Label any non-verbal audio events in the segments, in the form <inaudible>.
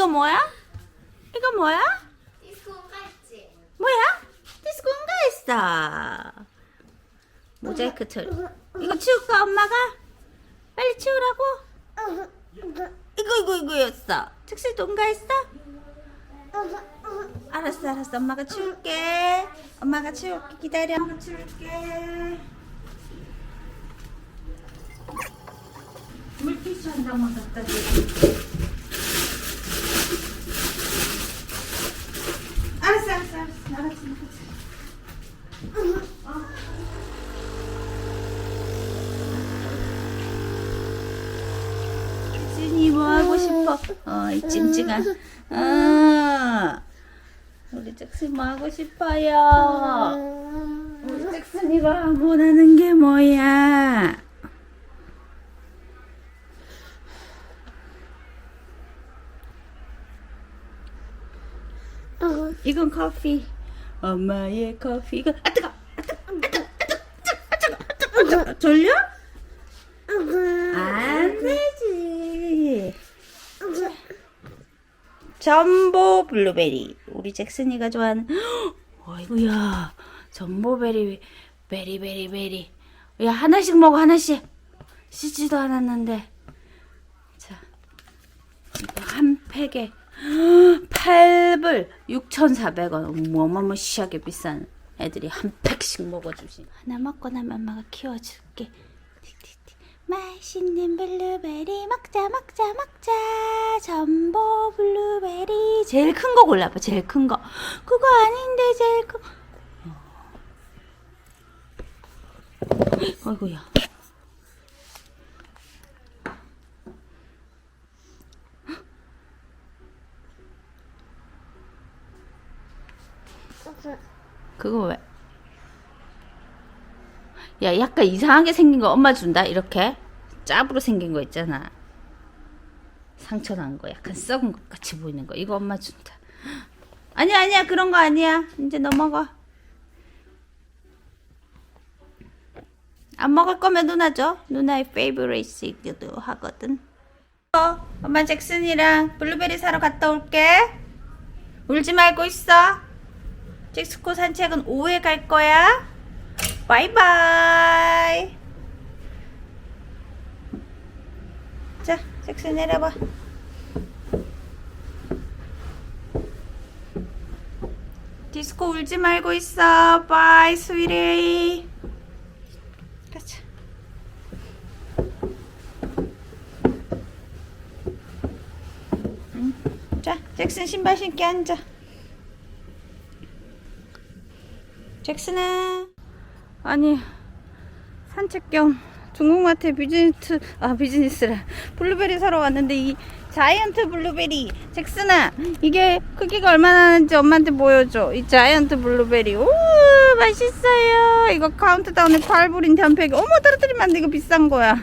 이거 뭐야? 이거 뭐야? 디스코 갔지? 뭐야? 디스코인가 했어. 모자이크 처리. 이거 치울까 엄마가? 빨리 치우라고? 이거 이거 이거였어. 즉시 동가했어? 알았어 알았어 엄마가 치울게. 엄마가 치울게 기다려. 엄마가 치울게. 물티슈 한 장만 갖다 줘. 알았어 알았어 준이 뭐 하고 싶어? 어, 이 찜찜한. 어. 우리 잭슨 뭐 하고 싶어요? 우리 잭슨이가 원하는 게 뭐야? 이건 커피. 엄마의 커피. 이거 아 뜨거. 아 뜨거. 아 뜨거. 아 뜨거. 아 뜨거. 아 뜨거. 아 뜨거. 졸려? 안 되지. 전보 블루베리. 우리 잭슨이가 좋아하는. <gasps> 어이구야. 전보 베리 베리 베리 베리. 야 하나씩 먹어 하나씩. 씻지도 않았는데. 자, 이거 한 팩에 8불 6,400원. 어마무시하게 비싼 애들이 한 팩씩 먹어주지. 하나 먹고 나면 엄마가 키워줄게. 맛있는 블루베리 먹자 먹자 먹자. 전보 블루베리. 제일 큰 거 골라봐. 제일 큰 거. 그거 아닌데 제일 큰. 어. 어이구야. 그거 왜? 야, 약간 이상하게 생긴 거 엄마 준다. 이렇게 짭으로 생긴 거 있잖아. 상처 난 거, 약간 썩은 것 같이 보이는 거. 이거 엄마 준다. 아니야, 아니야, 그런 거 아니야. 이제 너 먹어. 안 먹을 거면 누나 줘. 누나의 페이브레이트이기도 하거든. 어, 엄마 잭슨이랑 블루베리 사러 갔다 올게. 울지 말고 있어. 잭스코 산책은 오후에 갈 거야. 바이바이. 자, 잭슨 내려봐. 디스코 울지 말고 있어. 바이, 스위레이. 가자. 응. 자, 잭슨 신발 신게 앉아. 잭슨아. 아니 산책 겸 중국마트 비즈니스 아 비즈니스라 블루베리 사러 왔는데 이 자이언트 블루베리. 잭슨아 이게 크기가 얼마나 하는지 엄마한테 보여줘. 이 자이언트 블루베리. 오 맛있어요. 이거 카운트다운에 8불인데 한 팩에 어머 떨어뜨리면 안돼. 이거 비싼 거야.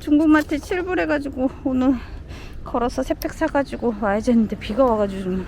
중국마트 7불 해가지고 오늘 걸어서 세팩 사가지고 와야지 했는데 비가 와가지고 좀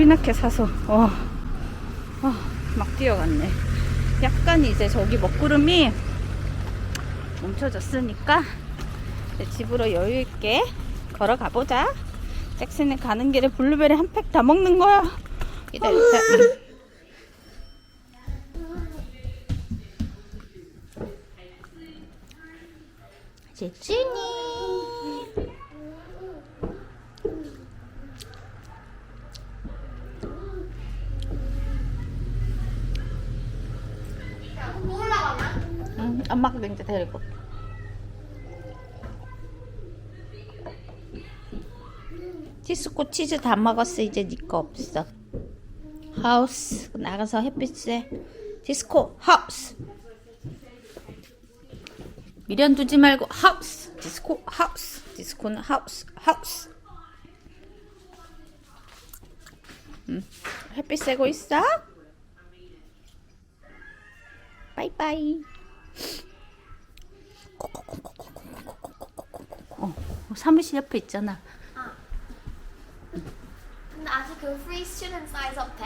나게 사서 어, 어, 막 뛰어갔네. 약간 이제 저기 먹구름이 멈춰졌으니까 집으로 여유 있게 걸어가 보자. 잭슨이 가는 길에 블루베리 한 팩 다 먹는 거야. 기다려. 잭슨이. 뭐 올라가나? 디스코 치즈 다 먹었어. 이제 네거 없어. 하우스 나가서 햇빛에 디스코 하우스. 미련 두지 말고 하우스. 디스코 하우스. 디스코는 하우스 하우스. 음, 햇빛 쐬고 있어? 바이바이. 어, 사무실 옆에 있잖아. 근데 아직 그 free student size 없대?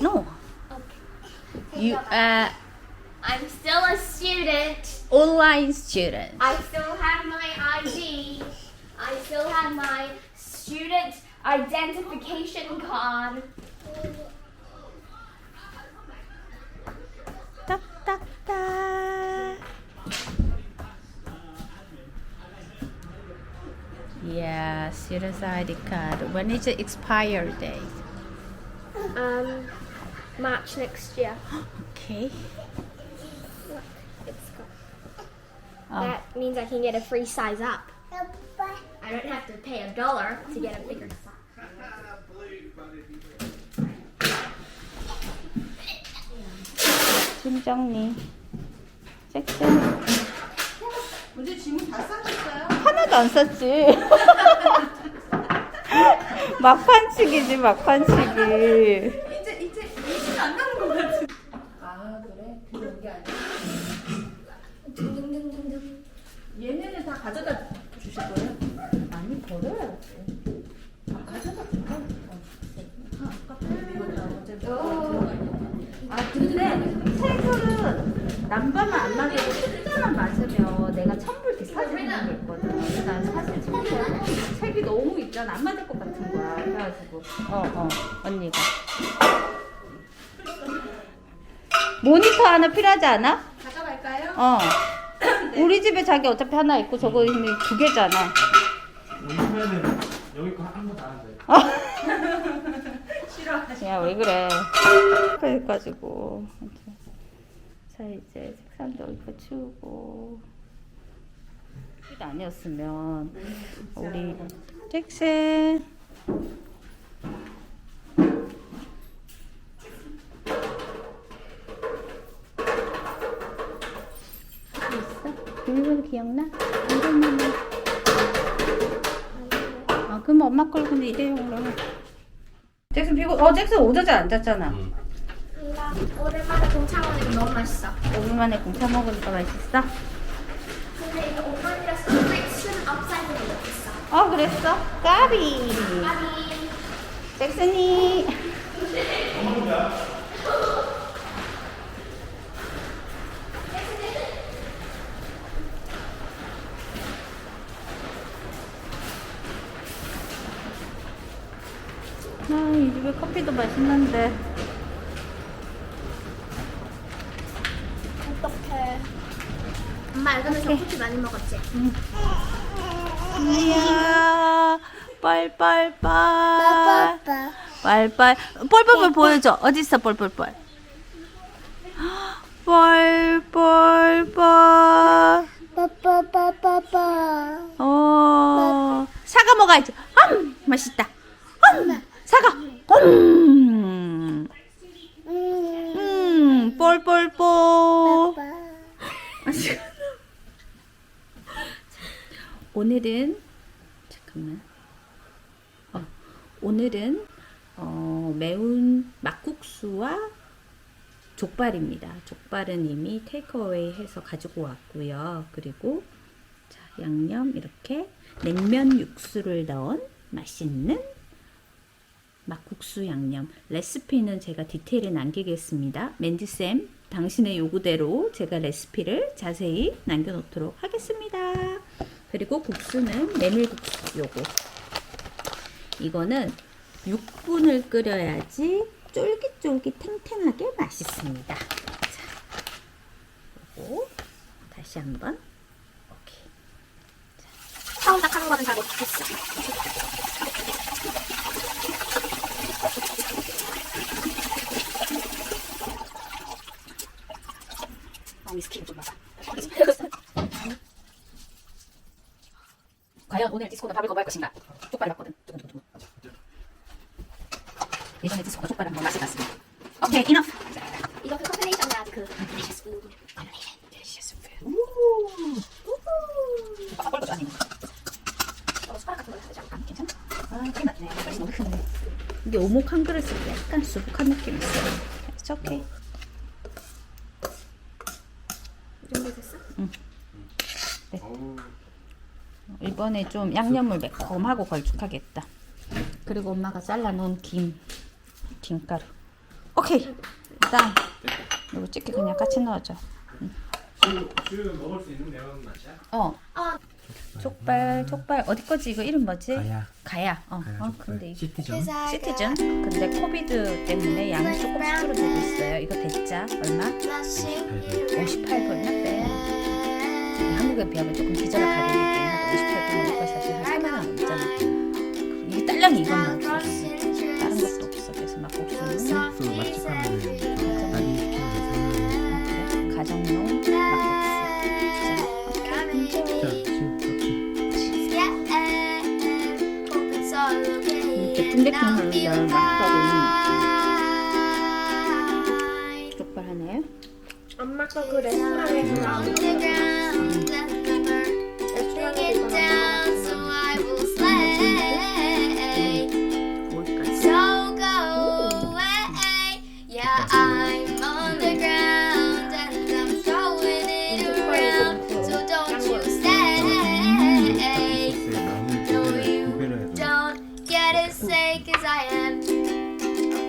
No, 오케이. you are I'm still a student. online student. I still have my ID. I student identification card. 딱딱딱. Yeah, student's ID card. When is the expire date? Um, March next year. <gasps> Okay. It's got, Oh. That means I can get a free size up. I don't have to pay a dollar to get a bigger size. 짐 정리. 잭슨. 먼저 질문 다 싸셨어요? 하나도 안 썼지. <laughs> 막판치기지, 막판치기. 이제 이제 이제 안 나는 것 같은. 아 그래? 그런 게 아니야. 얘네는 다 가져다 난 사실 책이, 책이 너무 있잖아. 안 맞을 것 같은 거야. 그래가지고. 어, 어. 언니가. 모니터 하나 필요하지 않아? 가져갈까요? 어. 우리 집에 자기 어차피 하나 있고 저거 이미 두 개잖아. 요즘에는 여기 거 한번다 하는데. 싫어하시. 야, 왜 그래. 그래가지고. 자, 이제 책상도 이거 치우고. 이게 아니었으면, 우리 잭슨. 있어? 비밀번호 기억나? 아, 그럼 엄마 걸 근데 일회용으로. 잭슨 피고, 어, 잭슨 오자재 앉았잖아. 나 오랜만에 동창 오니까 너무 맛있어. 5분 만에 공차 먹으니까 맛있어? 근데 이거 오만이라서 student upside down 있 어. 어, 그랬어? 까비. 아니. 잭슨이. 아, 이 집에 커피도 맛있는데. 어떡해. 엄마 여기서 커피 많이 먹었지? 이야, 뻘뻘뻘. 뻘뻘. 뻘뻘뻘 보여줘. 어딨어, 뻘뻘뻘. 뻘뻘뻘. 어, 사과 먹어야지. 음, 맛있다. 음, 사과. 음, 음, 뻘뻘뻘. <laughs> 오늘은 잠깐만. 어, 오늘은 어, 매운 막국수와 족발입니다. 족발은 이미 테이크어웨이 해서 가지고 왔고요. 그리고 자, 양념 이렇게 냉면 육수를 넣은 맛있는 막국수 양념. 레시피는 제가 디테일에 남기겠습니다. 맨디쌤, 당신의 요구대로 제가 레시피를 자세히 남겨놓도록 하겠습니다. 그리고 국수는 메밀국수 요거. 이거는 6분을 끓여야지 쫄깃쫄깃 탱탱하게 맛있습니다. 자, 요거 다시 한번. 오케이. 처음 딱 하는 거는 잘 못했어. 어, 위스키를 좀 먹어. 과연 오늘 디스코는 밥을 거부할 것인가? 족발을 봤거든. 두근두근두근. 예전에 디스코가 족발을 한번 맛을 봤습니다. 오케이, 이너프. 이거 그 그. 아니고. 어, 숟가락 같은 거 않을까? 아, 괜찮아? 아. 뻘이 너무 크네. 이게 오목 한 그릇이 약간 수북한 느낌이 있어. It's okay. 이 정도 됐어? 어우. 이번에 좀 양념을 매콤하고 걸쭉하겠다. 그리고 엄마가 잘라놓은 김, 김가루. 오케이. 일단 이거 찍게 그냥 같이 넣어줘. 수유, 수유 먹을 수 있는 매운 맛이야? 어. 어, 족발 족발 어디 거지 이거 이름 뭐지? 가야. 가야. 어, 가야 어 족발. 근데 이게 시티전. 시티즌? 근데 코비드 때문에 양이 조금씩 줄어들고 있어요. 이거 대짜 얼마? 58불 낫대. 한국에 비하면 조금 기저를 가리게 하고 58불 먹고 사실 한 4만 원 있잖아. 이게 딸랑이 이것만 가정용 막국수. 자, 지금 이렇게 뚱대뚱 하는 맛